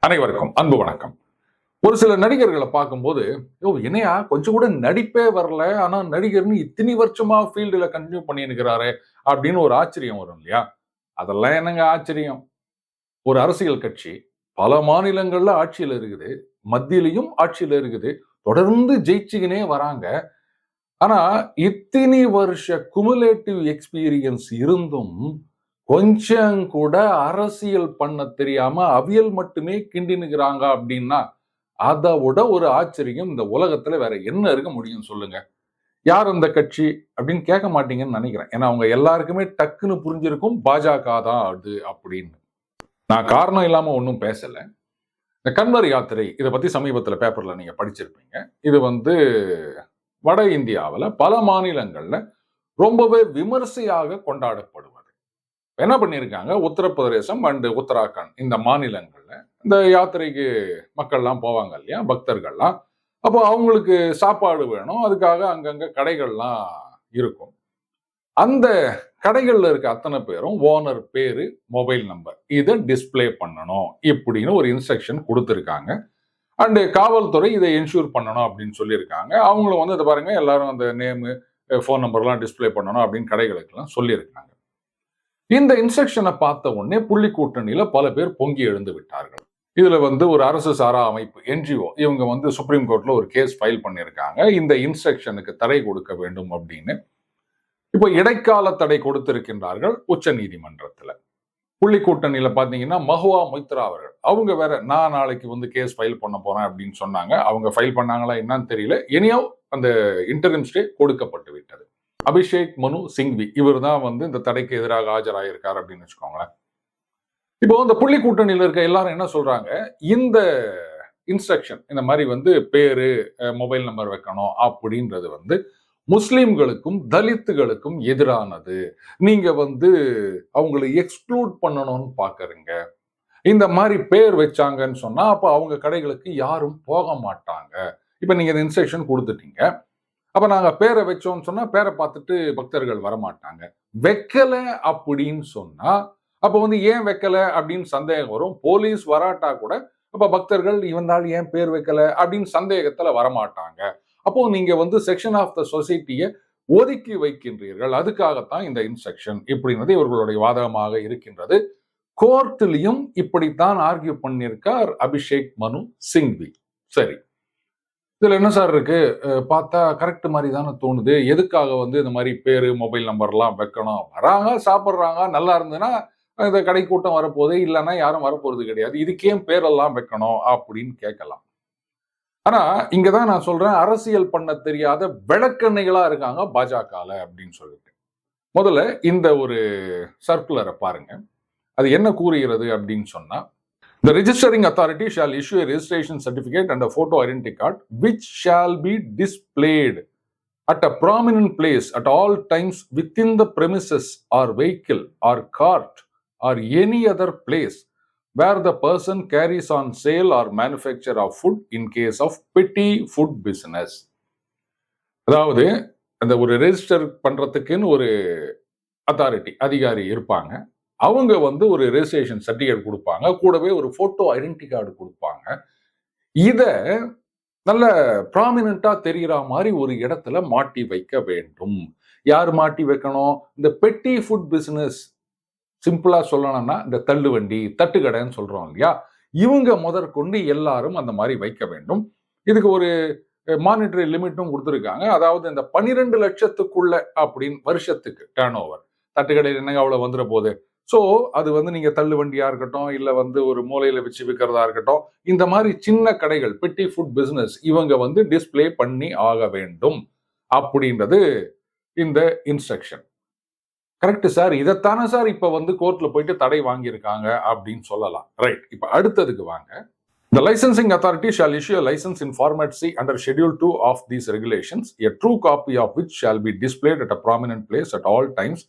அனைவருக்கும் அன்பு வணக்கம். ஒரு சில நடிகர்களை பார்க்கும்போது ஓ என்னையா கொஞ்சம் கூட நடிப்பே வரல. ஆனா நடிகர்னு இத்தனை வருஷமா ஃபீல்டுல கண்டினியூ பண்ணியிருக்கிறாரு அப்படின்னு ஒரு ஆச்சரியம் வரும் இல்லையா? அதெல்லாம் என்னங்க ஆச்சரியம்? ஒரு அரசியல் கட்சி பல மாநிலங்கள்ல ஆட்சியில் இருக்குது. மத்தியிலையும் ஆட்சியில் இருக்குது. தொடர்ந்து ஜெயிச்சுக்கினே வராங்க. ஆனா இத்தனை வருஷ குமுலேட்டிவ் எக்ஸ்பீரியன்ஸ் இருந்தும் கொஞ்சம் கூட அரசியல் பண்ண தெரியாம அவியல் மட்டுமே கிண்டினுக்கிறாங்க அப்படின்னா அதை விட ஒரு ஆச்சரியம் இந்த உலகத்துல வேற என்ன இருக்க முடியும் சொல்லுங்க. யார் அந்த கட்சி அப்படின்னு கேட்க மாட்டீங்கன்னு நினைக்கிறேன். ஏன்னா அவங்க எல்லாருக்குமே டக்குன்னு புரிஞ்சிருக்கும் பாஜக தான் அது அப்படின்னு. நான் காரணம் இல்லாம ஒன்றும் பேசல. இந்த கன்வர் யாத்திரை இதை பத்தி சமீபத்துல பேப்பர்ல நீங்க படிச்சிருப்பீங்க. இது வந்து வட இந்தியாவில் பல மாநிலங்கள்ல ரொம்பவே விமர்சையாக கொண்டாடப்படும். என்ன பண்ணியிருக்காங்க உத்தரப்பிரதேசம் அண்டு உத்தராகண்ட் இந்த மாநிலங்களில் இந்த யாத்திரைக்கு மக்கள்லாம் போவாங்க இல்லையா? பக்தர்கள்லாம். அப்போ அவங்களுக்கு சாப்பாடு வேணும். அதுக்காக அங்கங்கே கடைகள்லாம் இருக்கும். அந்த கடைகளில் இருக்க அத்தனை பேரும் ஓனர் பேரு மொபைல் நம்பர். இதை டிஸ்பிளே பண்ணணும் இப்படின்னு ஒரு இன்ஸ்ட்ரக்ஷன் கொடுத்துருக்காங்க. அண்டு காவல்துறை இதை என்ஷூர் பண்ணணும் அப்படின்னு சொல்லியிருக்காங்க. அவங்களும் வந்து இதை பாருங்க எல்லாரும் அந்த நேமு ஃபோன் நம்பர்லாம் டிஸ்ப்ளே பண்ணணும் அப்படின்னு கடைகளுக்கெல்லாம் சொல்லியிருக்காங்க. இந்த இன்ஸ்ட்ரக்ஷனை பார்த்த உடனே புள்ளி கூட்டணியில பல பேர் பொங்கி எழுந்து விட்டார்கள். இதுல வந்து ஒரு அரசு சாரா அமைப்பு என்ஜிஓ இவங்க வந்து சுப்ரீம் கோர்ட்ல ஒரு கேஸ் ஃபைல் பண்ணியிருக்காங்க. இந்த இன்ஸ்ட்ரக்ஷனுக்கு தடை கொடுக்க வேண்டும் அப்படின்னு இப்போ இடைக்கால தடை கொடுத்திருக்கின்றார்கள் உச்ச நீதிமன்றத்துல. புள்ளி கூட்டணியில பாத்தீங்கன்னா மஹுவா மொய்த்ரா அவர்கள். அவங்க வேற நான் நாளைக்கு வந்து கேஸ் ஃபைல் பண்ண போறேன் அப்படின்னு சொன்னாங்க. அவங்க ஃபைல் பண்ணாங்களா என்னன்னு தெரியல. இனியோ அந்த இன்டர்வியூ ஸ்டே கொடுக்கப்பட்டு விட்டது. அபிஷேக் மனு சிங்வி இவர் தான் வந்து இந்த தடைக்கு எதிராக ஆஜராயிருக்கார் அப்படின்னு வச்சுக்கோங்களேன். இப்போ இந்த புள்ளி கூட்டணியில் இருக்க எல்லாரும் என்ன சொல்றாங்க? இந்த இன்ஸ்ட்ரக்ஷன் இந்த மாதிரி வந்து பேரு மொபைல் நம்பர் வைக்கணும் அப்படின்றது வந்து முஸ்லீம்களுக்கும் தலித்துகளுக்கும் எதிரானது. நீங்க வந்து அவங்களை எக்ஸ்க்ளூட் பண்ணணும்னு பாக்குறீங்க. இந்த மாதிரி பேர் வச்சாங்கன்னு சொன்னா அப்ப அவங்க கடைகளுக்கு யாரும் போக மாட்டாங்க. இப்ப நீங்க இந்த இன்ஸ்ட்ரக்ஷன் கொடுத்துட்டீங்க. அப்போ நாங்கள் பேரை வச்சோம்னு சொன்னால் பேரை பார்த்துட்டு பக்தர்கள் வரமாட்டாங்க. வைக்கலை அப்படின்னு சொன்னால் அப்போ வந்து ஏன் வைக்கலை அப்படின்னு சந்தேகம் வரும். போலீஸ் வராட்டா கூட அப்போ பக்தர்கள் இவந்தால் ஏன் பேர் வைக்கலை அப்படின்னு சந்தேகத்தில் வரமாட்டாங்க. அப்போ நீங்கள் வந்து செக்ஷன் ஆஃப் த சொசைட்டியை ஒதுக்கி வைக்கின்றீர்கள். அதுக்காகத்தான் இந்த இன்ஸ்ட்ரக்ஷன் இப்படின்றது இவர்களுடைய வாதகமாக இருக்கின்றது. கோர்ட்லயும் இப்படித்தான் ஆர்கியூ பண்ணியிருக்கார் அபிஷேக் மனு சிங்வி. சரி. இதில் என்ன சார் இருக்கு? பார்த்தா கரெக்ட் மாதிரி தானே தோணுது. எதுக்காக வந்து இந்த மாதிரி பேர் மொபைல் நம்பர்லாம் வைக்கணும்? வராங்க சாப்பிட்றாங்க நல்லா இருந்ததுன்னா இந்த கடை கூட்டம் வரப்போகுது. இல்லைன்னா யாரும் வரப்போகிறது கிடையாது. இதுக்கே பேரெல்லாம் வைக்கணும் அப்படின்னு கேட்கலாம். ஆனால் இங்கே தான் நான் சொல்கிறேன் அரசியல் பண்ண தெரியாத விளக்கெண்ணைகளா இருக்காங்க பாஜகவில் அப்படின்னு சொல்லிட்டு. முதல்ல இந்த ஒரு சர்க்குலரை பாருங்க. அது என்ன கூறுகிறது அப்படின்னு சொன்னால் The registering authority shall issue a registration certificate and a photo identity card, which shall be displayed at a prominent place at all times within the premises or vehicle or cart or any other place where the person carries on sale or manufacture of food in case of petty food business. அதாவது அந்த ஒரு register பண்ணுறதுக்குன்னு ஒரு authority அதிகாரி இருப்பாங்க அவங்க வந்து ஒரு registration certificate கொடுப்பாங்க. கூடவே ஒரு ஃபோட்டோ ஐடென்டி கார்டு கொடுப்பாங்க. இதை நல்ல ப்ராமினண்டா தெரிகிற மாதிரி ஒரு இடத்துல மாட்டி வைக்க வேண்டும். யார் மாட்டி வைக்கணும்? இந்த பெட்டி ஃபுட் பிஸ்னஸ் சிம்பிளா சொல்லணும்னா இந்த தள்ளுவண்டி தட்டுக்கடைன்னு சொல்றோம் இல்லையா? இவங்க முதற்கொண்டு எல்லாரும் அந்த மாதிரி வைக்க வேண்டும். இதுக்கு ஒரு மானிட்டரி லிமிட்டும் கொடுத்துருக்காங்க. அதாவது இந்த பன்னிரெண்டு லட்சத்துக்குள்ள அப்படின்னு வருஷத்துக்கு டேர்ன் ஓவர் தட்டுக்கடையில் என்னங்க அவ்வளோ வந்துட போகுது? ஸோ அது வந்து நீங்க தள்ளு வண்டியாக இருக்கட்டும் இல்லை வந்து ஒரு மூலையில வச்சு விற்கிறதா இருக்கட்டும் இந்த மாதிரி சின்ன கடைகள் பெட்டி ஃபுட் பிஸ்னஸ் இவங்க வந்து டிஸ்பிளே பண்ணி ஆக வேண்டும் அப்படின்றது இந்த இன்ஸ்ட்ரக்ஷன் கரெக்ட் சார் இதைத்தானே சார் இப்போ வந்து கோர்ட்ல போயிட்டு தடை வாங்கியிருக்காங்க அப்படின்னு சொல்லலாம். ரைட் இப்ப அடுத்ததுக்கு வாங்க. The licensing authority shall issue a license in format C under Schedule 2 of these regulations, a true copy of which shall be displayed at a prominent place at all times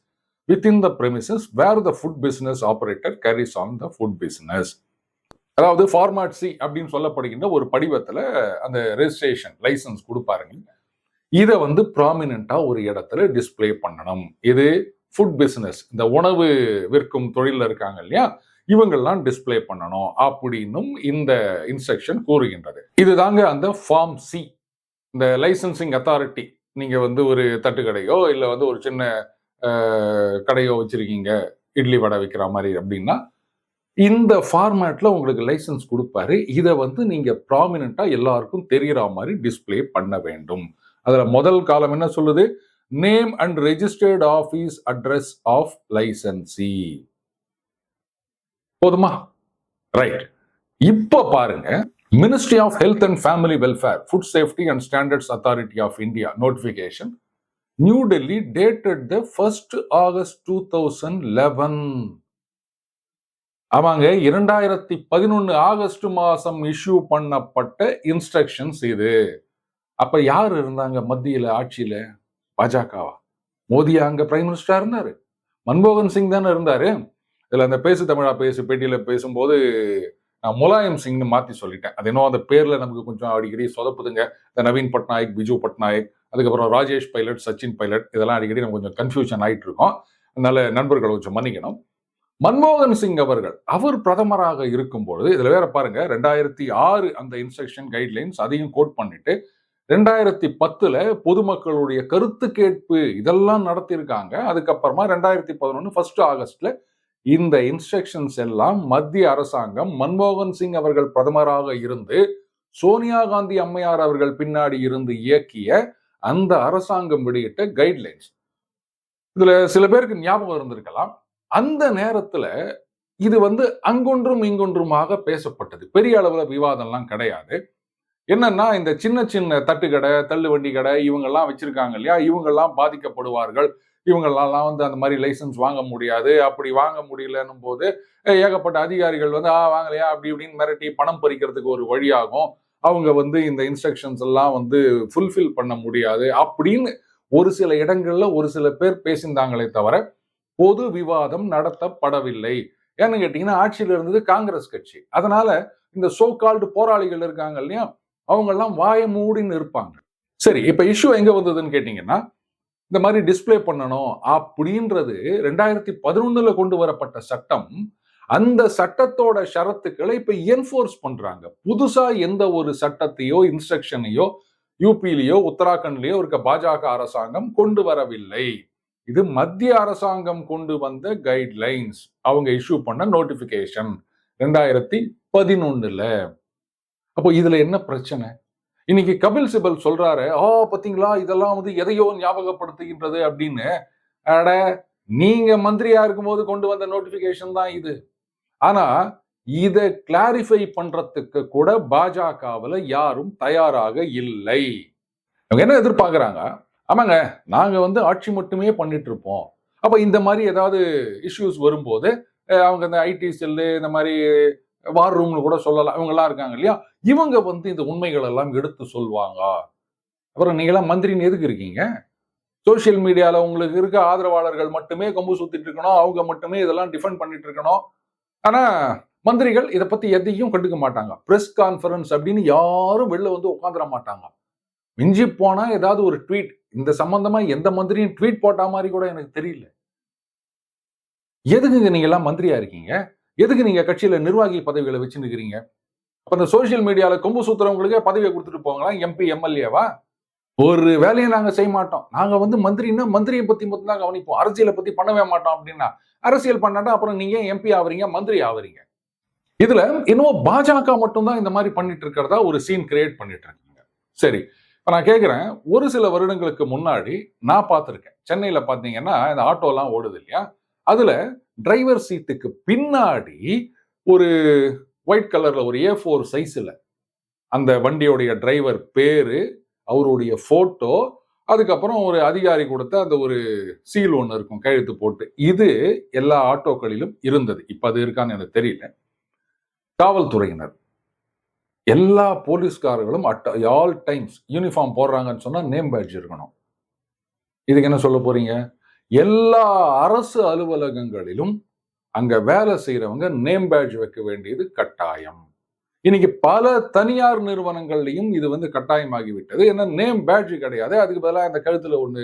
within the premises where the food business operator carries on the food business அதாவது ஃபார்மாட்சி அப்படின்னு சொல்லப்படுகின்ற ஒரு படிவத்தில் அந்த registration licence கொடுப்பாருங்க. இதை வந்து ப்ராமினண்டா ஒரு இடத்துல டிஸ்ப்ளே பண்ணணும். இது ஃபுட் பிஸ்னஸ் இந்த உணவு விற்கும் தொழிலில் இருக்காங்க இல்லையா? இவங்கெல்லாம் டிஸ்ப்ளே பண்ணணும் அப்படின்னும் இந்த இன்ஸ்ட்ரக்ஷன் கூறுகின்றது. இதுதாங்க அந்த ஃபார்ம் சி இந்த லைசன்சிங் அத்தாரிட்டி நீங்கள் வந்து ஒரு தட்டுக்கடையோ இல்லை வந்து ஒரு சின்ன கடையோ வச்சிருக்கீங்க இட்லி வடை வைக்கிற மாதிரி அப்படின்னா இந்த ஃபார்மேட்ல உங்களுக்கு லைசன்ஸ் கொடுப்பாரு. இதை வந்து நீங்க ப்ராமினெண்ட்டாக எல்லாருக்கும் தெரிகிற மாதிரி டிஸ்பிளே பண்ண வேண்டும். அதுல முதல் காலம் என்ன சொல்லுது? Name and registered office address of licensee போதுமா? ரைட் இப்போ பாருங்க. Ministry of health and family welfare food safety and standards authority of India notification new Delhi dated the first August two thousand eleven ஆமாங்க இரண்டாயிரத்தி பதினொன்னு August மாசம் issue பண்ணப்பட்ட instructions இது. அப்ப யார் இருந்தாங்க மத்தியில ஆட்சியில? பாஜகவா? மோடியா அங்க பிரைம் மினிஸ்டராக இருந்தார். மன்மோகன் சிங் தானே இருந்தாரு. இதுல அந்த பேசு தமிழா பேசு பேட்டியில பேசும்போது நான் முலாயம் சிங்னு மாத்தி சொல்லிட்டேன். அது என்னவோ அந்த பேர்ல நமக்கு கொஞ்சம் அடிக்கடி சொதப்புதுங்க. இந்த நவீன் பட்நாயக் பிஜு பட்நாயக் அதுக்கப்புறம் ராஜேஷ் பைலட் சச்சின் பைலட் இதெல்லாம் அடிக்கடி நம்ம கொஞ்சம் கன்ஃபியூஷன் ஆகிட்டு இருக்கோம் அதனால நண்பர்கள் கொஞ்சம் மன்னிக்கணும். மன்மோகன் சிங் அவர்கள் அவர் பிரதமராக இருக்கும்பொழுது இதில் இதுல வேற பாருங்க ரெண்டாயிரத்தி ஆறு அந்த இன்ஸ்ட்ரக்ஷன் கைட்லைன்ஸ் அதையும் கோட் பண்ணிட்டு ரெண்டாயிரத்தி பத்துல பொதுமக்களுடைய கருத்து கேட்பு இதெல்லாம் நடத்தியிருக்காங்க. அதுக்கப்புறமா ரெண்டாயிரத்தி பதினொன்னு ஃபர்ஸ்ட் ஆகஸ்ட்ல இந்த இன்ஸ்ட்ரக்ஷன்ஸ் எல்லாம் மத்திய அரசாங்கம் மன்மோகன் சிங் அவர்கள் பிரதமராக இருந்து சோனியா காந்தி அம்மையார் அவர்கள் பின்னாடி இருந்து இயக்கிய அந்த அரசாங்கம் வெளியிட்ட கைட்லைன்ஸ் இதுல சில பேருக்கு ஞாபகம் இருந்திருக்கலாம். அந்த நேரத்துல இது வந்து அங்கொன்றும் இங்கொன்றுமாக பேசப்பட்டது. பெரிய அளவுல விவாதம்லாம் கிடையாது. என்னன்னா இந்த சின்ன சின்ன தட்டுக்கடை தள்ளுவண்டி கடை இவங்கெல்லாம் வச்சிருக்காங்க இல்லையா? இவங்கெல்லாம் பாதிக்கப்படுவார்கள். இவங்கெல்லாம் வந்து அந்த மாதிரி லைசன்ஸ் வாங்க முடியாது. அப்படி வாங்க முடியலன்னும் போது ஏகப்பட்ட அதிகாரிகள் வந்து ஆ வாங்கலையா? அப்படி இப்படின்னு மிரட்டி பணம் பறிக்கிறதுக்கு ஒரு வழியாகும். அவங்க வந்து இந்த இன்ஸ்ட்ரக்ஷன்ஸ் எல்லாம் வந்து ஃபுல்ஃபில் பண்ண முடியாது அப்படின்னு ஒரு சில இடங்கள்ல ஒரு சில பேர் பேசியிருந்தாங்களே தவிர பொது விவாதம் நடத்தப்படவில்லை. ஏன்னு கேட்டீங்கன்னா ஆட்சியில் இருந்தது காங்கிரஸ் கட்சி. அதனால இந்த சோ கால்டு போராளிகள் இருக்காங்க இல்லையா? அவங்கெல்லாம் வாய மூடின்னு இருப்பாங்க. சரி இப்ப இஷ்யூ எங்க வந்ததுன்னு கேட்டீங்கன்னா இந்த மாதிரி டிஸ்பிளே பண்ணணும் அப்படின்றது ரெண்டாயிரத்தி பதினொன்னுல கொண்டு வரப்பட்ட சட்டம் அந்த சட்டத்தோட ஷரத்துக்களை இப்ப என்ஃபோர்ஸ் பண்றாங்க. புதுசா எந்த ஒரு சட்டத்தையோ இன்ஸ்ட்ரக்ஷனையோ யூபியிலேயோ உத்தராகண்ட்லயோ இருக்க பாஜக அரசாங்கம் கொண்டு வரவில்லை. இது மத்திய அரசாங்கம் கொண்டு வந்த கைட்லைன்ஸ் அவங்க இஷ்யூ பண்ண நோட்டிபிகேஷன் ரெண்டாயிரத்தி பதினொன்னுல. அப்போ இதுல என்ன பிரச்சனை? இன்னைக்கு கபில் சிபல் சொல்றாரு ஆ பாத்தீங்களா? இதெல்லாம் வந்து எதையோ ஞாபகப்படுத்துகின்றது அப்படின்னு. அட நீங்க மந்திரியா இருக்கும்போது கொண்டு வந்த நோட்டிபிகேஷன் தான் இது. ஆனா இதை கிளாரிஃபை பண்றதுக்கு கூட பாஜகவுல யாரும் தயாராக இல்லை. அவங்க என்ன எதிர்பார்க்குறாங்க? ஆமாங்க நாங்க வந்து ஆட்சி மட்டுமே பண்ணிட்டு இருப்போம் அப்போ இந்த மாதிரி ஏதாவது இஷ்யூஸ் வரும்போது அவங்க இந்த ஐடி செல்லு இந்த மாதிரி வார் ரூம்னு கூட சொல்லலாம். இவங்கெல்லாம் இருக்காங்க இல்லையா? இவங்க வந்து இந்த உண்மைகள் எல்லாம் எடுத்து சொல்வாங்க. அப்புறம் நீங்களாம் மந்திரின்னு எதுக்கு இருக்கீங்க? சோஷியல் மீடியாவில் உங்களுக்கு இருக்க ஆதரவாளர்கள் மட்டுமே கொம்பு சுத்திட்டு இருக்கணும் அவங்க மட்டுமே இதெல்லாம் டிஃபெண்ட் பண்ணிட்டு இருக்கணும். ஆனா மந்திரிகள் இதை பத்தி எதையும் கண்டுக்க மாட்டாங்க. பிரஸ் கான்ஃபரன்ஸ் அப்படின்னு யாரும் வெளில வந்து உட்காந்துட மாட்டாங்க. மிஞ்சி போனா ஏதாவது ஒரு ட்வீட் இந்த சம்பந்தமா எந்த மந்திரியும் ட்வீட் போட்ட மாதிரி கூட எனக்கு தெரியல. எதுக்குங்க நீங்க எல்லாம் மந்திரியா இருக்கீங்க? எதுக்கு நீங்க கட்சியில நிர்வாகி பதவிகளை வச்சுருக்கிறீங்க அப்ப இந்த சோசியல் மீடியால கொம்பு சூத்துறவங்களுக்கே பதவியை கொடுத்துட்டு போங்களா எம்பி எம்எல்ஏவா ஒரு வேலையை நாங்கள் செய்ய மாட்டோம். நாங்கள் வந்து மந்திரின்னா மந்திரியை பற்றி மட்டும் தான் கவனிப்போம். அரசியலை பற்றி பண்ணவே மாட்டோம் அப்படின்னா அரசியல் பண்ணாட்டா அப்புறம் நீங்கள் எம்பி ஆவறீங்க மந்திரி ஆவறீங்க? இதுல இன்னும் பாஜக மட்டும்தான் இந்த மாதிரி பண்ணிட்டு இருக்கிறதா ஒரு சீன் கிரியேட் பண்ணிட்டு இருக்காங்க. சரி இப்போ நான் கேட்குறேன் ஒரு சில வருடங்களுக்கு முன்னாடி நான் பார்த்துருக்கேன். சென்னையில் பார்த்தீங்கன்னா இந்த ஆட்டோலாம் ஓடுது இல்லையா? அதில் டிரைவர் சீட்டுக்கு பின்னாடி ஒரு ஒயிட் கலரில் ஒரு ஏ ஃபோர் சைஸில் அந்த வண்டியோடைய டிரைவர் பேர் அவருடைய ஃபோட்டோ அதுக்கப்புறம் ஒரு அதிகாரி கொடுத்த அந்த ஒரு சீல் ஒன்று இருக்கும் கையெழுத்து போட்டு. இது எல்லா ஆட்டோக்களிலும் இருந்தது. இப்போ அது இருக்கான்னு எனக்கு தெரியல. காவல்துறையினர். எல்லா போலீஸ்காரர்களும் அட் ஆல் டைம்ஸ் யூனிஃபார்ம் போடுறாங்கன்னு சொன்னால் நேம் பேட்ஜ் இருக்கணும். இதுக்கு என்ன சொல்ல போறீங்க? எல்லா அரசு அலுவலகங்களிலும் அங்கே வேலை செய்கிறவங்க நேம் பேட்ஜ் வைக்க வேண்டியது கட்டாயம். இன்னைக்கு பல தனியார் நிறுவனங்கள்லையும் இது வந்து கட்டாயமாகிவிட்டது. ஏன்னா நேம் பேட்ரி கிடையாது. அதுக்கு பதிலாக அந்த கழுத்தில் ஒன்று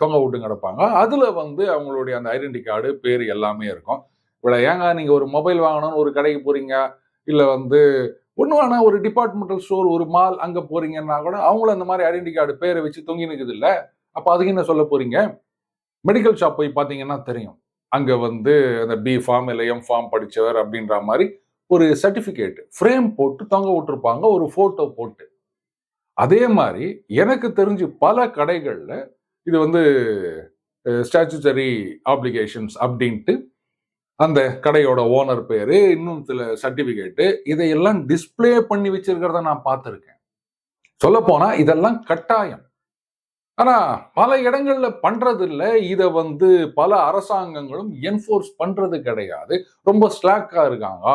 தொங்க விட்டு கிடப்பாங்க. அதில் வந்து அவங்களுடைய அந்த ஐடென்டி கார்டு பேர் எல்லாமே இருக்கும். இவ்வளோ ஏங்க நீங்கள் ஒரு மொபைல் வாங்கணும்னு ஒரு கடைக்கு போகிறீங்க இல்லை வந்து ஒன்று வேணா ஒரு டிபார்ட்மெண்டல் ஸ்டோர் ஒரு மால் அங்கே போகிறீங்கன்னா கூட அவங்களும் அந்த மாதிரி ஐடென்டி கார்டு பேரை வச்சு தொங்கி நிற்குது இல்லை அப்போ அதுக்கு என்ன சொல்ல போகிறீங்க மெடிக்கல் ஷாப் போய் பார்த்தீங்கன்னா தெரியும். அங்கே வந்து அந்த பி ஃபார்ம் இல்லை எம் ஃபார்ம் படிச்சவர் அப்படின்ற மாதிரி ஒரு சர்டிஃபிகேட் ஃப்ரேம் போட்டு தொங்க விட்டுருப்பாங்க ஒரு ஃபோட்டோ போட்டு. அதே மாதிரி எனக்கு தெரிஞ்சு பல கடைகளில் இது வந்து ஸ்டாச்சுட்டரி ஆப்ளிகேஷன்ஸ் அப்படின்ட்டு அந்த கடையோட ஓனர் பேர் இன்னும் சில சர்டிஃபிகேட்டு இதையெல்லாம் டிஸ்ப்ளே பண்ணி வச்சிருக்கிறத நான் பார்த்துருக்கேன். சொல்லப்போனால் இதெல்லாம் கட்டாயம். ஆனால் பல இடங்களில் பண்ணுறதில்ல இதை வந்து பல அரசாங்கங்களும் என்ஃபோர்ஸ் பண்ணுறது கிடையாது. ரொம்ப ஸ்லாக்காக இருக்காங்க.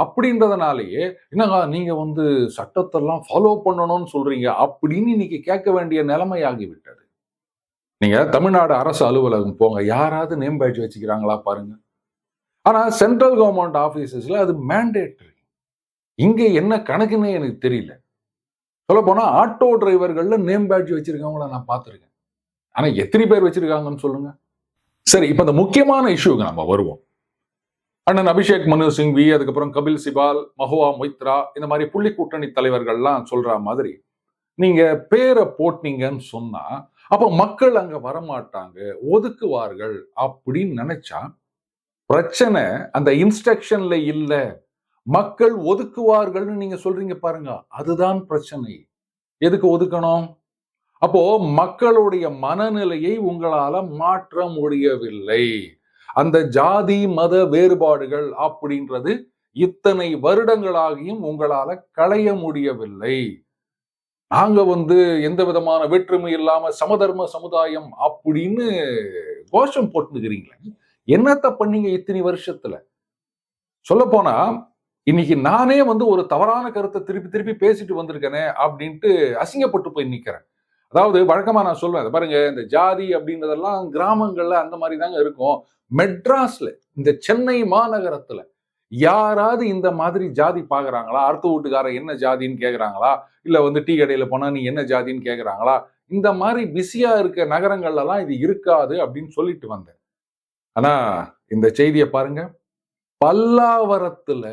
அப்படின்றதுனாலேயே என்னங்க நீங்க வந்து சட்டத்தெல்லாம் ஃபாலோ பண்ணணும்னு சொல்றீங்க அப்படின்னு இன்னைக்கு கேட்க வேண்டிய நிலைமையாகி விட்டது. நீங்க தமிழ்நாடு அரசு அலுவலகம் போங்க யாராவது நேம் பேட்ச் வச்சுக்கிறாங்களா பாருங்க. ஆனா சென்ட்ரல் கவர்மெண்ட் ஆபீசஸ்ல அது மேண்டேட்டரி இங்க என்ன கணக்குன்னே எனக்கு தெரியல. சொல்ல போனா ஆட்டோ டிரைவர்கள்ல நேம் பேட்ச் வச்சிருக்கவங்கள நான் பார்த்துருக்கேன். ஆனா எத்தனை பேர் வச்சிருக்காங்கன்னு சொல்லுங்க. சரி இப்ப இந்த முக்கியமான இஷ்யூக்கு நம்ம வருவோம். அண்ணன் அபிஷேக் மனு சிங்வி அதுக்கப்புறம் கபில் சிபால் மஹுவா மொய்த்ரா இந்த மாதிரி புள்ளி கூட்டணி தலைவர்கள்லாம் சொல்ற மாதிரி நீங்க பேரை போட்டீங்கன்னு சொன்னா அப்ப மக்கள் அங்க வரமாட்டாங்க ஒதுக்குவார்கள் அப்படின்னு நினைச்சா பிரச்சனை அந்த இன்ஸ்ட்ரக்ஷன்ல இல்ல. மக்கள் ஒதுக்குவார்கள்னு நீங்க சொல்றீங்க பாருங்க அதுதான் பிரச்சனை. எதுக்கு ஒதுக்கணும்? அப்போ மக்களுடைய மனநிலையை உங்களால மாற்ற முடியவில்லை. அந்த ஜாதி மத வேறுபாடுகள் அப்படின்றது இத்தனை வருடங்களாகியும் உங்களால களைய முடியவில்லை. நாங்க வந்து எந்த விதமான வேற்றுமை இல்லாம சமதர்ம சமுதாயம் அப்படின்னு கோஷம் போட்டுக்கிறீங்களே என்னத்த பண்ணீங்க இத்தனை வருஷத்துல? சொல்ல போனா இன்னைக்கு நானே வந்து ஒரு தவறான கருத்தை திருப்பி திருப்பி பேசிட்டு வந்திருக்கேனே அப்படின்ட்டு அசிங்கப்பட்டு போய் நிக்கிறேன். அதாவது வழக்கமா நான் சொல்வேன் பாருங்க இந்த ஜாதி அப்படின்றதெல்லாம் கிராமங்கள்ல அந்த மாதிரி தாங்க இருக்கும். மெட்ராஸ்ல இந்த சென்னை மாநகரத்துல யாராவது இந்த மாதிரி ஜாதி பாக்குறாங்களா? அடுத்த வீட்டுக்காரன் என்ன ஜாதின்னு கேக்குறாங்களா? இல்ல வந்து டீ கடையில போனா நீ என்ன ஜாதின்னு கேக்குறாங்களா? இந்த மாதிரி பிஸியா இருக்க நகரங்கள்ல எல்லாம் இது இருக்காது அப்படின்னு சொல்லிட்டு வந்தேன். ஆனா இந்த செய்தியை பாருங்க. பல்லாவரத்துல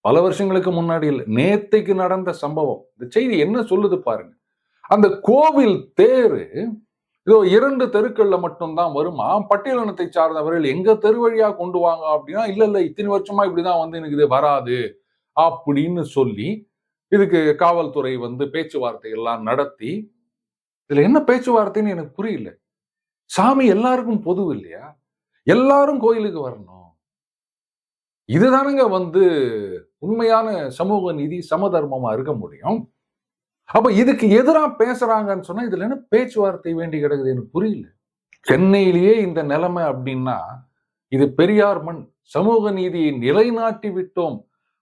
பல வருஷங்களுக்கு முன்னாடி இல்லை நேத்தைக்கு நடந்த சம்பவம். இந்த செய்தி என்ன சொல்லுது பாருங்க. அந்த கோவில் தேரு இதோ இரண்டு தெருக்கள்ல மட்டும்தான் வருமா? பட்டியலினத்தை சார்ந்தவர்கள் எங்க தெரு வழியா கொண்டு வாங்க அப்படின்னா இல்ல இல்ல இத்தனை வருஷமா இப்படிதான் வந்து எனக்கு இது வராது அப்படின்னு சொல்லி இதுக்கு காவல்துறை வந்து பேச்சுவார்த்தை எல்லாம் நடத்தி இதுல என்ன பேச்சுவார்த்தைன்னு எனக்கு புரியல. சாமி எல்லாருக்கும் பொது இல்லையா? எல்லாரும் கோயிலுக்கு வரணும். இதுதானுங்க வந்து உண்மையான சமூக நீதி சமதர்மமா இருக்க முடியும். அப்போ இதுக்கு எதிராக பேசுறாங்கன்னு சொன்னா இதுல என்ன பேச்சுவார்த்தை வேண்டி கிடக்குது எனக்கு புரியல. சென்னையிலேயே இந்த நிலைமை அப்படின்னா இது பெரியார் மண் சமூக நீதியை நிலைநாட்டி விட்டோம்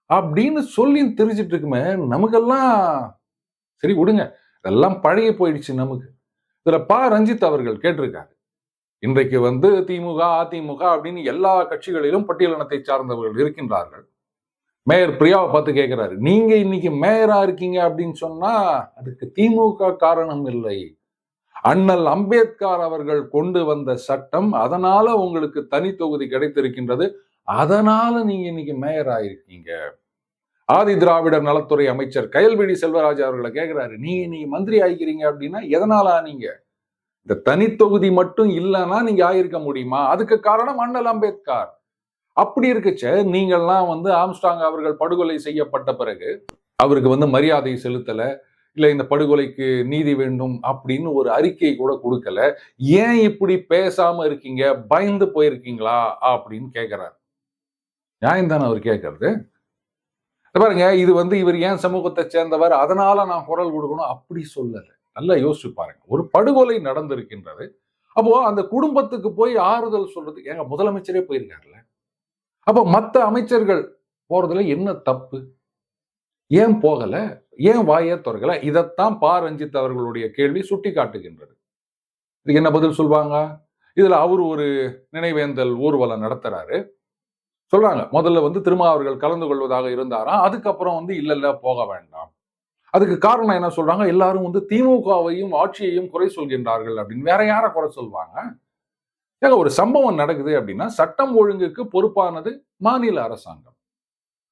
அப்படின்னு சொல்லி தெரிஞ்சிட்டு இருக்குமே நமக்கெல்லாம் சரி விடுங்க இதெல்லாம் பழைய போயிடுச்சு நமக்கு. இதுல பா. ரஞ்சித் அவர்கள் கேட்டிருக்காரு இன்றைக்கு வந்து திமுக அதிமுக அப்படின்னு எல்லா கட்சிகளிலும் பட்டியலினத்தை சார்ந்தவர்கள் இருக்கின்றார்கள். மேயர் பிரியாவை பார்த்து கேட்குறாரு நீங்க இன்னைக்கு மேயரா இருக்கீங்க அப்படின்னு சொன்னா அதுக்கு திமுக காரணம் இல்லை. அண்ணல் அம்பேத்கர் அவர்கள் கொண்டு வந்த சட்டம் அதனால உங்களுக்கு தனி தொகுதி கிடைத்திருக்கின்றது. அதனால நீங்க இன்னைக்கு மேயர் ஆயிருக்கீங்க ஆதி திராவிடர் நலத்துறை அமைச்சர் கயல்விழி செல்வராஜ் அவர்களை கேட்கிறாரு நீங்க இன்னைக்கு மந்திரி ஆகிக்கிறீங்க அப்படின்னா எதனால ஆனீங்க இந்த தனித்தொகுதி மட்டும் இல்லைன்னா நீங்க ஆயிருக்க முடியுமா? அதுக்கு காரணம் அண்ணல் அம்பேத்கர். அப்படி இருக்குச்ச. நீங்கள்லாம் வந்து ஆம்ஸ்டாங் அவர்கள் படுகொலை செய்யப்பட்ட பிறகு அவருக்கு வந்து மரியாதை செலுத்தல இல்லை இந்த படுகொலைக்கு நீதி வேண்டும் அப்படின்னு ஒரு அறிக்கை கூட கொடுக்கல. ஏன் இப்படி பேசாம இருக்கீங்க? பயந்து போயிருக்கீங்களா? அப்படின்னு கேட்கிறாரு நியாயம் தானே அவர் கேட்கறது பாருங்க இது வந்து இவர் ஏன் சமூகத்தை சேர்ந்தவர்? அதனால நான் குரல் கொடுக்கணும். அப்படி சொல்லல. நல்லா யோசிச்சு பாருங்க. ஒரு படுகொலை நடந்திருக்கின்றது. அப்போ அந்த குடும்பத்துக்கு போய் ஆறுதல் சொல்றதுக்கு எங்க முதலமைச்சரே போயிருக்காருல்ல? அப்ப மற்ற அமைச்சர்கள் போறதுல என்ன தப்பு? ஏன் போகல? ஏன் வாயே திறக்கல? இதைத்தான் பா. ரஞ்சித் அவர்களுடைய கேள்வி சுட்டி காட்டுகின்றது இதுக்கு என்ன பதில் சொல்வாங்க? இதுல அவர் ஒரு நினைவேந்தல் ஊர்வலம் நடத்துறாரு. சொல்றாங்க முதல்ல வந்து திருமா அவர்கள் கலந்து கொள்வதாக இருந்தாராம். அதுக்கப்புறம் வந்து இல்ல இல்ல போக வேண்டாம். அதுக்கு காரணம் என்ன சொல்றாங்க? எல்லாரும் வந்து திமுகவையும் ஆட்சியையும் குறை சொல்கின்றார்கள் அப்படின்னு. வேற யாரை குறை சொல்வாங்க? ஏங்க ஒரு சம்பவம் நடக்குது அப்படின்னா சட்டம் ஒழுங்குக்கு பொறுப்பானது மாநில அரசாங்கம்.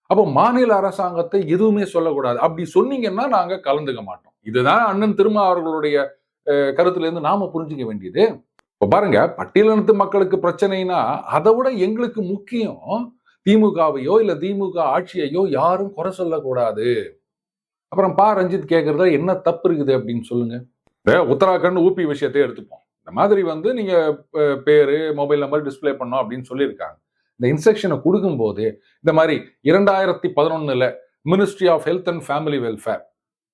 அப்போ மாநில அரசாங்கத்தை எதுவுமே சொல்லக்கூடாது. அப்படி சொன்னீங்கன்னா நாங்க கலந்துக்க மாட்டோம். இதுதான் அண்ணன் திருமா அவர்களுடைய கருத்துல இருந்து நாம புரிஞ்சுக்க வேண்டியது. இப்போ பாருங்க பட்டியலினத்து மக்களுக்கு பிரச்சனைனா அதை விட எங்களுக்கு முக்கியம் திமுகவையோ இல்ல திமுக ஆட்சியையோ யாரும் குறை சொல்லக்கூடாது. அப்புறம் பா ரஞ்சித் கேட்கறதுல என்ன தப்பு இருக்குது அப்படின்னு சொல்லுங்க. உத்தராகண்ட் ஊபி விஷயத்தை எடுத்துப்போம். இந்த மாதிரி வந்து நீங்கள் அஹ், பேரு மொபைல் நம்பர் டிஸ்ப்ளே பண்ணோம் அப்படின்னு சொல்லியிருக்காங்க. இந்த இன்ஸ்ட்ரக்ஷனை கொடுக்கும்போது இந்த மாதிரி இரண்டாயிரத்தி பதினொன்னில் ministry of health and family welfare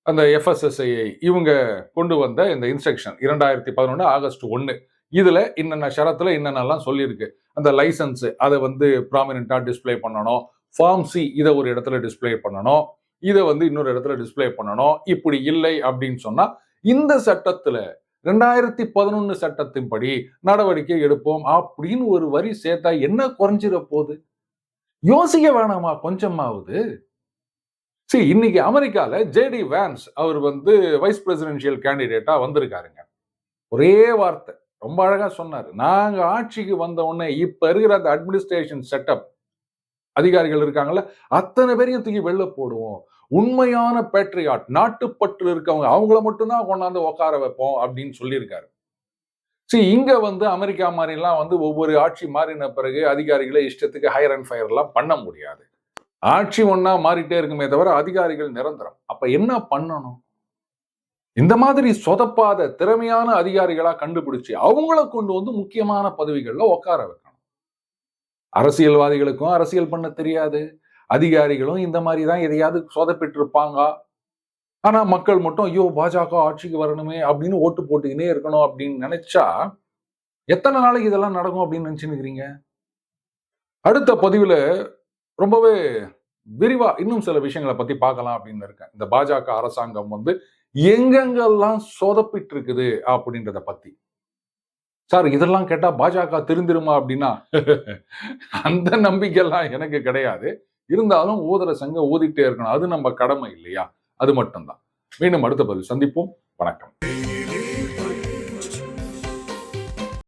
அந்த எஃப்எஸ்எஸ்ஐ இவங்க கொண்டு வந்த இந்த இன்ஸ்ட்ரக்ஷன் இரண்டாயிரத்தி பதினொன்று ஆகஸ்ட் ஒன்று இதில் என்னென்ன ஷரத்தில் என்னென்னலாம் சொல்லியிருக்கு. அந்த லைசன்ஸு அதை வந்து ப்ராமினெண்ட்டாக டிஸ்ப்ளே பண்ணணும். ஃபார்ம் சி இதை ஒரு இடத்துல டிஸ்ப்ளே பண்ணணும். இதை வந்து இன்னொரு இடத்துல டிஸ்ப்ளே பண்ணணும். இப்படி இல்லை அப்படின்னு சொன்னால் இந்த சட்டத்தில் ரெண்டாயிரத்தி பதினொன்னு சட்டத்தின்படி நடவடிக்கை எடுப்போம் அப்படின்னு ஒரு வரி சேர்த்தா என்ன குறைஞ்சிட போகுது? யோசிக்க வேணாமா? கொஞ்சமாவது. சரி இன்னைக்கு அமெரிக்கால ஜேடி வேன்ஸ் அவர் வந்து வைஸ் பிரசிடென்ஷியல் கேண்டிடேட்டா வந்திருக்காருங்க. ஒரே வார்த்தை ரொம்ப அழகா சொன்னாரு. நாங்க ஆட்சிக்கு வந்த உடனே இப்ப இருக்கிற அந்த அட்மினிஸ்ட்ரேஷன் செட்டப் அதிகாரிகள் இருக்காங்கல்ல அத்தனை பேரையும் தூக்கி வெளில போடுவோம். உண்மையான பேட்ரியாட் நாட்டுப்பற்றில் இருக்கவங்க அவங்கள மட்டும்தான் கொண்டாந்து உட்கார வைப்போம் அப்படின்னு சொல்லியிருக்காரு. சரி இங்க வந்து அமெரிக்கா மாதிரிலாம் வந்து ஒவ்வொரு ஆட்சி மாறின பிறகு அதிகாரிகளை இஷ்டத்துக்கு ஹையர் அண்ட் ஃபயர்லாம் எல்லாம் பண்ண முடியாது. ஆட்சி ஒன்னா மாறிட்டே இருக்குமே தவிர அதிகாரிகள் நிரந்தரம். அப்ப என்ன பண்ணணும்? இந்த மாதிரி சொதப்பாத திறமையான அதிகாரிகளா கண்டுபிடிச்சு அவங்கள கொண்டு வந்து முக்கியமான பதவிகள்ல உட்கார வைக்கணும். அரசியல்வாதிகளுக்கும் அரசியல் பண்ண தெரியாது. அதிகாரிகளும் இந்த மாதிரி தான் எதையாவது சொதப்பிட்டு ஆனால் ஆனா மக்கள் மட்டும் ஐயோ பாஜக ஆட்சிக்கு வரணுமே அப்படின்னு ஓட்டு போட்டுக்கினே இருக்கணும் அப்படின்னு நினைச்சா எத்தனை நாளைக்கு இதெல்லாம் நடக்கும் அப்படின்னு நினைச்சுன்னுக்கிறீங்க? அடுத்த பதிவுல ரொம்பவே விரிவா இன்னும் சில விஷயங்களை பத்தி பார்க்கலாம் அப்படின்னு இருக்கேன். இந்த பாஜக அரசாங்கம் வந்து எங்கெங்கெல்லாம் சொதப்பிட்டு இருக்குது அப்படின்றத பத்தி. சார் இதெல்லாம் கேட்டா பாஜக திருந்திருமா அப்படின்னா? அந்த நம்பிக்கையெல்லாம் எனக்கு கிடையாது. இருந்தாலும் ஊதுற சங்க ஊதிட்டே இருக்கணும். அது நம்ம கடமை இல்லையா? அது மட்டும்தான். மீண்டும் அடுத்த பதிவு சந்திப்போம். வணக்கம்.